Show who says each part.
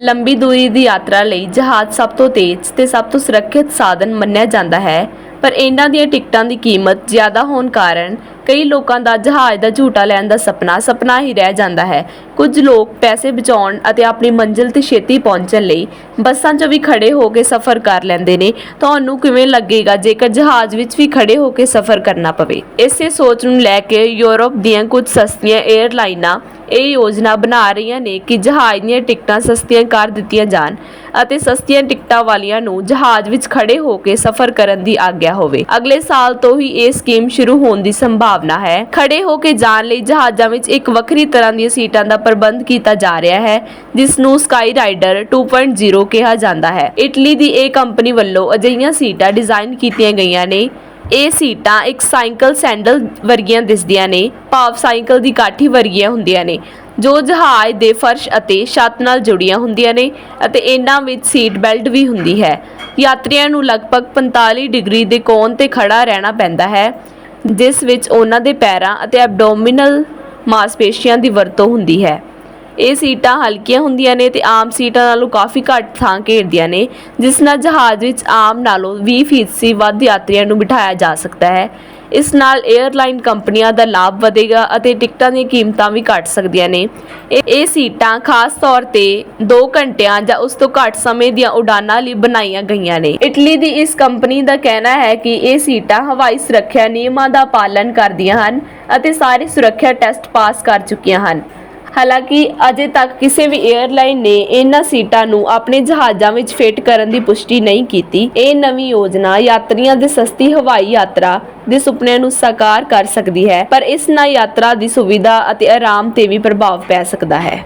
Speaker 1: ਲੰਬੀ ਦੂਰੀ ਦੀ ਯਾਤਰਾ ਲਈ ਜਹਾਜ਼ ਸਭ ਤੋਂ ਤੇਜ਼ ਤੇ ਸਭ ਤੋਂ ਸੁਰੱਖਿਅਤ ਸਾਧਨ ਮੰਨਿਆ ਜਾਂਦਾ ਹੈ, ਪਰ ਇਹਨਾਂ ਦੀਆਂ ਟਿਕਟਾਂ ਦੀ ਕੀਮਤ ਜ਼ਿਆਦਾ ਹੋਣ ਕਾਰਨ ਕਈ ਲੋਕਾਂ ਦਾ ਜਹਾਜ਼ ਦਾ ਝੂਟਾ ਲੈਣ ਦਾ ਸੁਪਨਾ ਸੁਪਨਾ ਹੀ ਰਹਿ ਜਾਂਦਾ ਹੈ। ਕੁਝ ਲੋਕ ਪੈਸੇ ਬਚਾਉਣ ਅਤੇ ਆਪਣੀ ਮੰਜ਼ਿਲ ਤੇ ਛੇਤੀ ਪਹੁੰਚਣ ਲਈ ਬੱਸਾਂ 'ਚ ਵੀ ਖੜੇ ਹੋ ਕੇ ਸਫ਼ਰ ਕਰ ਲੈਂਦੇ ਨੇ। ਤੁਹਾਨੂੰ ਕਿਵੇਂ ਲੱਗੇਗਾ ਜੇਕਰ ਜਹਾਜ਼ ਵਿੱਚ ਵੀ ਖੜੇ ਹੋ ਕੇ ਸਫ਼ਰ ਕਰਨਾ ਪਵੇ? ਇਸੇ ਸੋਚ ਨੂੰ ਲੈ ਕੇ ਯੂਰਪ ਦੀਆਂ ਕੁਝ ਸਸਤੀਆਂ 에ਅਰਲਾਈਨਾਂ ਇਹ ਯੋਜਨਾ ਬਣਾ ਰਹੀਆਂ ਨੇ ਕਿ ਜਹਾਜ਼ ਦੀਆਂ ਟਿਕਟਾਂ ਸਸਤੀਆਂ ਕਰ ਦਿੱਤੀਆਂ ਜਾਣ ਅਤੇ ਸਸਤੀਆਂ ਟਿਕਟਾਂ ਵਾਲਿਆਂ ਨੂੰ ਜਹਾਜ਼ ਵਿੱਚ ਖੜੇ ਹੋ ਕੇ ਸਫ਼ਰ ਕਰਨ ਦੀ ਆਗਿਆ ਹੋਵੇ। ਅਗਲੇ ਸਾਲ ਤੋਂ ਹੀ ਇਹ ਸਕੀਮ ਸ਼ੁਰੂ ਹੋਣ ਦੀ ਸੰਭਾਵਨਾ ਹੈ। ਖੜੇ ਹੋ ਕੇ ਜਾਣ ਲਈ ਜਹਾਜ਼ਾਂ ਵਿੱਚ ਇੱਕ ਵੱਖਰੀ ਤਰ੍ਹਾਂ ਦੀਆਂ ਸੀਟਾਂ ਦਾ ਪ੍ਰਬੰਧ ਕੀਤਾ ਜਾ ਰਿਹਾ ਹੈ, ਜਿਸ ਨੂੰ ਸਕਾਈ ਰਾਈਡਰ 2.0 ਕਿਹਾ ਜਾਂਦਾ ਹੈ। ਇਟਲੀ ਦੀ ਇਹ ਕੰਪਨੀ ਵੱਲੋਂ ਅਜਿਹੀਆਂ ਸੀਟਾਂ ਡਿਜ਼ਾਈਨ ਕੀਤੀਆਂ ਗਈਆਂ ਨੇ। ਇਹ ਸੀਟਾਂ ਇੱਕ ਸਾਈਕਲ ਸੈਂਡਲ ਵਰਗੀਆਂ ਦਿਸਦੀਆਂ ਨੇ, ਭਾਵ ਸਾਈਕਲ ਦੀ ਕਾਠੀ ਵਰਗੀਆਂ ਹੁੰਦੀਆਂ ਨੇ। ਜੋ ਜਹਾਜ਼ ਦੇ ਫਰਸ਼ ਅਤੇ ਛੱਤ ਨਾਲ ਜੁੜੀਆਂ ਹੁੰਦੀਆਂ ਨੇ ਅਤੇ ਇਹਨਾਂ ਵਿੱਚ ਸੀਟ ਬੈਲਟ ਵੀ ਹੁੰਦੀ ਹੈ। ਯਾਤਰੀਆਂ ਨੂੰ ਲਗਭਗ 45 ਡਿਗਰੀ ਦੇ ਕੋਣ ਤੇ ਖੜਾ ਰਹਿਣਾ ਪੈਂਦਾ ਹੈ, ਜਿਸ ਵਿੱਚ ਉਹਨਾਂ ਦੇ ਪੈਰਾਂ ਅਤੇ ਐਬਡੋਮੀਨਲ ਮਾਸਪੇਸ਼ੀਆਂ ਦੀ ਵਰਤੋਂ ਹੁੰਦੀ ਹੈ। ਇਹ ਸੀਟਾਂ ਹਲਕੀਆਂ ਹੁੰਦੀਆਂ ਨੇ ਤੇ ਆਮ ਸੀਟਾਂ ਨਾਲੋਂ ਕਾਫੀ ਘੱਟ ਥਾਂ ਘੇਰਦੀਆਂ ਨੇ, ਜਿਸ ਨਾਲ ਜਹਾਜ਼ ਵਿੱਚ ਆਮ ਨਾਲੋਂ 20% ਵੱਧ ਯਾਤਰੀਆਂ ਨੂੰ ਬਿਠਾਇਆ ਜਾ ਸਕਦਾ ਹੈ। ਇਸ ਨਾਲ 에ਅਰਲਾਈਨ ਕੰਪਨੀਆਂ ਦਾ ਲਾਭ ਵਧੇਗਾ ਅਤੇ ਟਿਕਟਾਂ ਦੀਆਂ ਕੀਮਤਾਂ ਵੀ ਘਟ ਸਕਦੀਆਂ ਨੇ। ਇਹ ਇਹ ਸੀਟਾਂ ਖਾਸ ਤੌਰ ਤੇ 2 ਘੰਟਿਆਂ ਜਾਂ ਉਸ ਤੋਂ ਘੱਟ ਸਮੇਂ ਦੀਆਂ ਉਡਾਨਾਂ ਲਈ ਬਣਾਈਆਂ ਗਈਆਂ ਨੇ। ਇਟਲੀ ਦੀ ਇਸ ਕੰਪਨੀ ਦਾ ਕਹਿਣਾ ਹੈ ਕਿ ਇਹ ਸੀਟਾਂ ਹਵਾਈ ਸੁਰੱਖਿਆ ਨਿਯਮਾਂ ਦਾ ਪਾਲਣ ਕਰਦੀਆਂ ਹਨ ਅਤੇ ਸਾਰੇ ਸੁਰੱਖਿਆ ਟੈਸਟ ਪਾਸ ਕਰ ਚੁੱਕੀਆਂ ਹਨ। ਹਾਲਾਂਕਿ ਅਜੇ ਤੱਕ ਕਿਸੇ ਵੀ 에ਅਰਲਾਈਨ ਨੇ ਇਹਨਾਂ ਸੀਟਾਂ ਨੂੰ ਆਪਣੇ ਜਹਾਜ਼ਾਂ ਵਿੱਚ ਫਿੱਟ ਕਰਨ ਦੀ ਪੁਸ਼ਟੀ ਨਹੀਂ ਕੀਤੀ। ਇਹ ਨਵੀਂ ਯੋਜਨਾ ਯਾਤਰੀਆਂ ਦੇ ਸਸਤੀ ਹਵਾਈ ਯਾਤਰਾ ਦੇ ਸੁਪਨਿਆਂ ਨੂੰ ਸਾਕਾਰ ਕਰ ਸਕਦੀ ਹੈ, ਪਰ ਇਸ ਨਾਲ ਯਾਤਰਾ ਦੀ ਸੁਵਿਧਾ ਅਤੇ ਆਰਾਮ ਤੇ ਵੀ ਪ੍ਰਭਾਵ ਪੈ ਸਕਦਾ ਹੈ।